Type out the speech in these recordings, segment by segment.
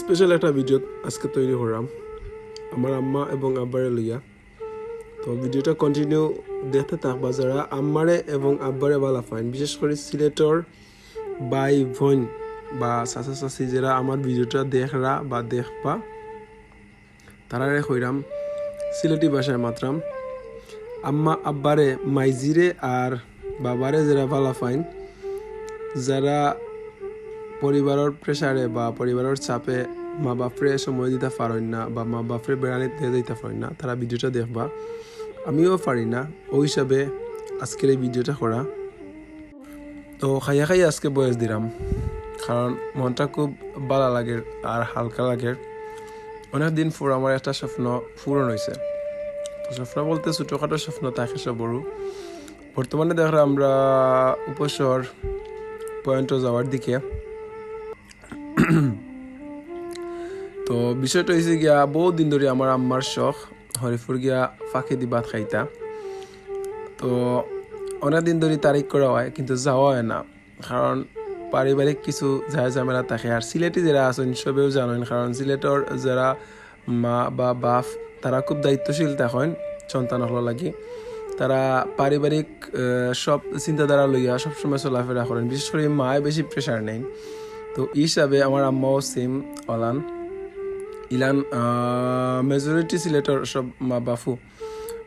Special একটা video আজকে তৈরি করলাম আমার আম্মা এবং আব্বারে লইয়া। তো ভিডিওটা কন্টিনিউ দেখতে থাকবা যারা আম্মারে এবং আব্বারে ভালো ফাইন বিশেষ করে সিলেটর বাই বোন বা চাচা, চাচি যারা আমার ভিডিওটা দেখরা বা দেখবা, তারারে কইরাম, সিলেটি ভাষায় মাত্রাম। আম্মা, আব্বারে মাইজিরে আর বাবারে যারা ভালো ফাইন যারা পরিবারের প্রেসারে বা পরিবারের চাপে মা বাপরে সময় দিতে পারেন না বা মা বাপরে বেড়ানি দিয়ে দিতে পারেন না তারা ভিডিওটা দেখবা আমিও পারি না। ওই হিসাবে আজকের এই ভিডিওটা করা তো খাইয়া খাইয়া আজকে বয়স দিলাম কারণ মনটা খুব ভালো লাগে আর হালকা লাগে। অনেক দিন পর আমার একটা স্বপ্ন পূরণ হয়েছে স্বপ্ন বলতে ছোটোখাটো স্বপ্ন থাকে বড়। বর্তমানে দেখলাম আমরা উপসর পয়েন্টও যাওয়ার দিকে। তো বিষয়টা হয়েছে গিয়া বহু দিন ধরে আমার আম্মার শখ হরিপুর গিয়া ফাঁকি দি ভাত খাইতা। তো অনেক দিন ধরে তারিখ করা হয়, কিন্তু যাওয়া হয় না। কারণ পারিবারিক কিছু ঝায় ঝামেলা থাকে আর সিলেটি যারা আছেন সবেও জানেন কারণ সিলেটর যারা মা বা বাপ তারা খুব দায়িত্বশীল থাকেন সন্তান হলো লাগি তারা পারিবারিক সব চিন্তাধারা লইয়া সবসময় চলাফেরা করেন বিশেষ করে মায় বেশি প্রেশার নেই তো এই হিসাবে আমার আম্মাও সেম অলান। ইলান মেজরিটি সিলেটর সব মা বাফু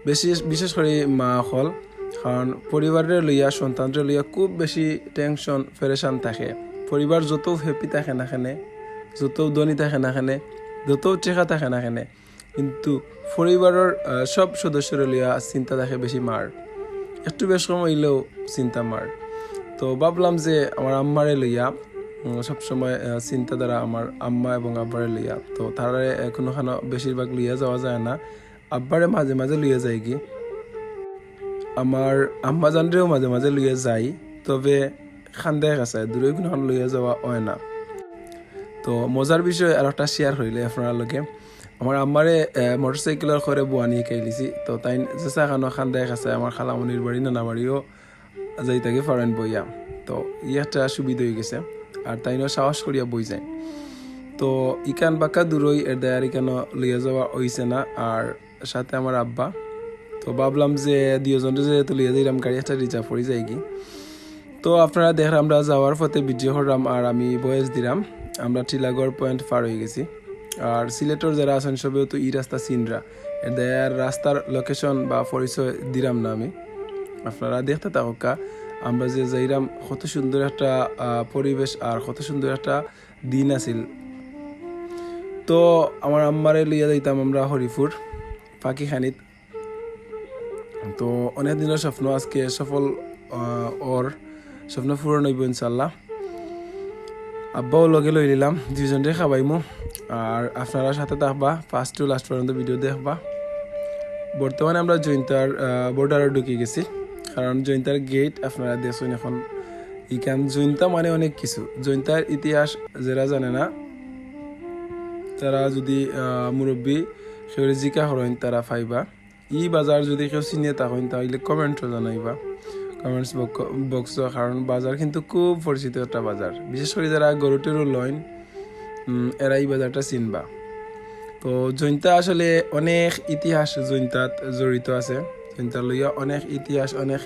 বেশি বিশেষ করে মা হল, কারণ পরিবারের লইয়া সন্তানরে লইয়া খুব বেশি টেনশন ফেরেশান থাকে। পরিবার যত হ্যাপি থাকে না কেনে, যত ধনী থাকে না কেনে, যত টেকা থাকে না কেনে, কিন্তু পরিবারের সব সদস্যরে লইয়া চিন্তা থাকে বেশি মার। একটু বেশ কম হইলেও চিন্তা মার। তো ভাবলাম যে আমার আম্মারে লইয়া সবসময় আহ, চিন্তাধারা আমার আম্মা এবং আব্বারে লইয়া তো তারারে কোনোখানো বেশিরভাগ লইয়া যাওয়া যায় না। আব্বারে মাঝে মাঝে লইয়া যায় কি আমার আম্মা জানরেও মাঝে মাঝে লইয়া যাই। তবে খান্দায় কাছে দূরে কোনোখান লইয়া যাওয়া হয় না। তো মজার বিষয় আর একটা শেয়ার হইলে আপনার লগে। আমার আম্মারে মোটর সাইকেলের করে বুয়ানি শিকাই লিছি তো তাই জেসা খানো খান্দায় কাছে আমার খালামনির বাড়ি নানা বাড়িও যাই তাকে ফারেন বইয়া তো ই একটা সুবিধা হয়ে গেছে। আর তাইনও সাহস করিয়া বই যায়। তো ইকান বাক্কা দূরই এর দেয়ার ইকানো লইয়া যাওয়া হইছে না? আর সাথে আমার আব্বা। তো ভাবলাম যে দুজনটা যেহেতু লইয়া যাইলাম, গাড়ি একটা রিজার্ভ করে যাই কি তো আপনারা দেখলাম আমরা যাওয়ার পথে বিজয় হরাম আর আমি বয়স দিলাম। আমরা টিলাগড় পয়েন্ট পার হয়ে গেছি। আর সিলেটর যারা আছেন, সবেও তো ই রাস্তা এর দেয়ার রাস্তার লোকেশন বা পরিচয় দিলাম না আমি। আপনারা দেখতে থাকা আমরা যে যাইরাম, কত সুন্দর একটা পরিবেশ আর কত সুন্দর একটা দিন আছিল। তো আমার আম্মারে লইয়া যাইতাম আমরা হরিপুর পাখিখানিত তো অনেক দিনের স্বপ্ন, আজকে সফল ওর স্বপ্ন পূরণ হইব ইনশাল্লাহ আব্বাও লগে লই নিলাম দুইজনরে খাবাইমু। আর আপনারা সাথে থাকবা ফার্স্ট টু লাস্ট পর্যন্ত ভিডিও দেখবা। বর্তমানে আমরা জৈন্তার বর্ডারে ঢুকে গেছি। কারণ জৈন্তার গেট আপনারা দেখছেন এখন। ইকান জৈন্তা মানে অনেক কিছু। জৈন্তার ইতিহাস যারা জানে না, তারা যদি মুরব্বী সেগুলো জিকা হরেন তারা ফাইবা ই বাজার যদি কেউ চিনিয়ে থাকেন তাহলে কমেন্টও জানাইবা। কমেন্টস বক্স কারণ বাজার কিন্তু খুব পরিচিত একটা বাজার। বিশেষ করে যারা গরু টরু লইন এরা এই বাজারটা চিনবা। তো জৈন্তা আসলে অনেক ইতিহাস জৈন্তাত জড়িত আছে। জৈন্তা লইয়া অনেক ইতিহাস, অনেক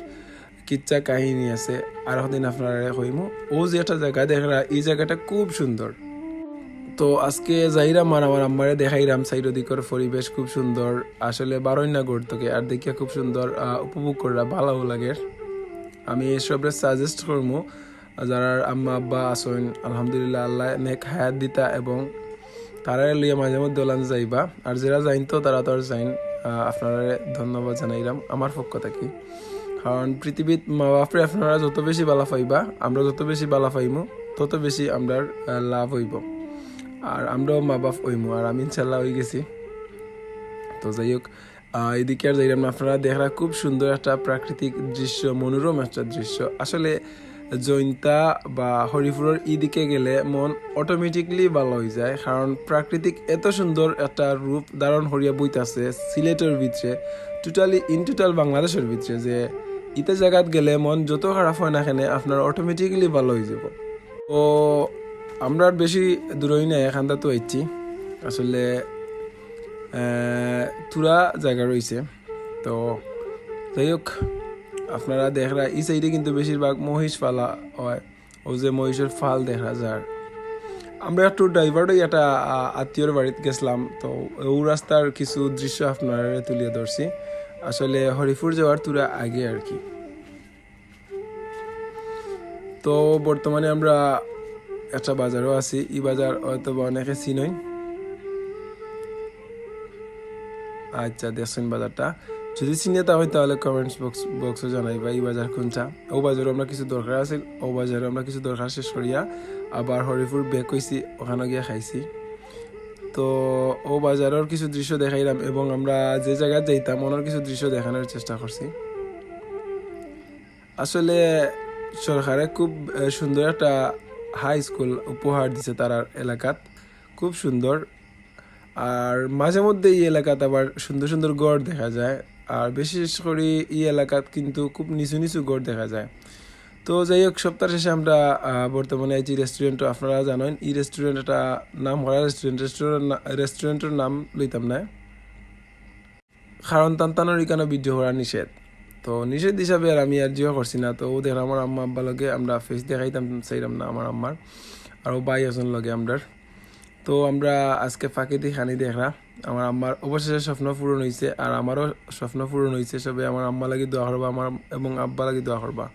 কিচ্ছা কাহিনী আছে। আর দিন আপনারা কইমু ও যে একটা জায়গা দেখরা এই জায়গাটা খুব সুন্দর তো আজকে যাইরাম আর আমার আম্মারে দেখাইরাম সাইড দিকের পরিবেশ খুব সুন্দর আসলে বারোই না গড়তকে আর দেখিয়া খুব সুন্দর উপভোগ করা ভালো লাগে। আমি এসবের সাজেস্ট করব যারা আম্মা, আব্বা আসেন আলহামদুলিল্লাহ, আল্লাহ নেক হায়াত দিতা এবং তারা লইয়া মাঝে মধ্যে যাইবা। আর যারা যাইন তো তারা তো আর যাইন। আপনারা ধন্যবাদ জানাইলাম। আমার পক্ষ থেকে। কারণ পৃথিবীত মা বাপরে আপনারা যত বেশি বালা পাইবা, আমরা যত বেশি বালা পাইমু, তত বেশি আমরা লাভ হইব। আর আমরাও মা বাপ হইমু, আর আমি ইনশাল্লাহ হয়ে গেছি। তো যাই হোক এদিকে আর যাইলাম আপনারা দেখরা খুব সুন্দর একটা প্রাকৃতিক দৃশ্য, মনোরম একটা দৃশ্য। আসলে জৈন্তা বা হরিপুরের ইদিকে গেলে মন অটোমেটিকলি ভালো হয়ে যায় কারণ প্রাকৃতিক এত সুন্দর একটা রূপ ধারণ হরিয়া বইতাছে সিলেটের ভিতরে টোটালি ইন টোটাল বাংলাদেশের ভিতরে যে ইতে জায়গাত গেলে মন যত খারাপ হয় না কেন আপনার অটোমেটিকলি ভালো হয়ে যাব। তো আমরা বেশি দূরই না এখানটা তো আইছি। আসলে তুরা জায়গা রয়েছে। তো যাই হোক আপনারা দেখরা, এই সাইডে কিন্তু বেশিরভাগ মহিষ ফালা হয়। ও যে মহিষের ফাল দেখা যায় আমরা একটু ড্রাইভারই একটা আত্মীয়র বাড়িতে গেছিলাম, তো ও রাস্তার কিছু দৃশ্য আপনারা তুলিয়ে ধরছি। আসলে হরিপুর যাওয়ার তুরা আগে আর কি। তো বর্তমানে আমরা একটা বাজারও আছি। ই বাজার হয়তো বা অনেকে চিনই। আচ্ছা দেখছেন বাজারটা। যদি চিনে তা হয় তাহলে কমেন্টস বক্স বক্সে জানাইবা এই বাজার কোনটা? ও বাজারে আমরা কিছু দরকার আছে। ও বাজারে আমরা কিছু দরকার শেষ করিয়া আবার হরিপুর বেক হয়েছি ওখানে গিয়ে খাইছি। তো ও বাজারের কিছু দৃশ্য দেখাইলাম এবং আমরা যে জায়গায় যাইতাম, ওনার কিছু দৃশ্য দেখানোর চেষ্টা করছি। আসলে সরকারে খুব সুন্দর একটা হাই স্কুল উপহার দিছে তার এলাকাত। খুব সুন্দর। আর মাঝে মধ্যে এই এলাকাত আবার সুন্দর সুন্দর গড় দেখা যায়। আর বিশেষ করে এই এলাকাত কিন্তু খুব নিচু নিচু গড় দেখা যায়। তো যাই হোক সপ্তাহ শেষে আমরা বর্তমানে এই যে রেস্টুরেন্ট আপনারা জানেন, এই রেস্টুরেন্ট একটা নাম করা রেস্টুরেন্ট রেস্টুরেন্ট রেস্টুরেন্টের নাম লইতাম না। কারণ তান্তানোর এখানে ভিডিও করা নিষেধ। তো নিষেধ হিসাবে আর আমি আর জিও করছি না। তো ও দেখ আমার আম্মা আব্বা লগে আমরা ফেস দেখাইতাম, চাইলাম না আমার আম্মার। আর ও বাই আছেন লগে আমরার। তো আমরা আজকে ফাঁকি দিয়ে খানি দেখরা আমার আম্মার অবশেষে স্বপ্ন পূরণ হয়েছে আর আমারও স্বপ্ন পূরণ হয়েছে সবে আমার আম্মা লাগি দোয়া করবা, আমার এবং আব্বা লাগি দোয়া করবা।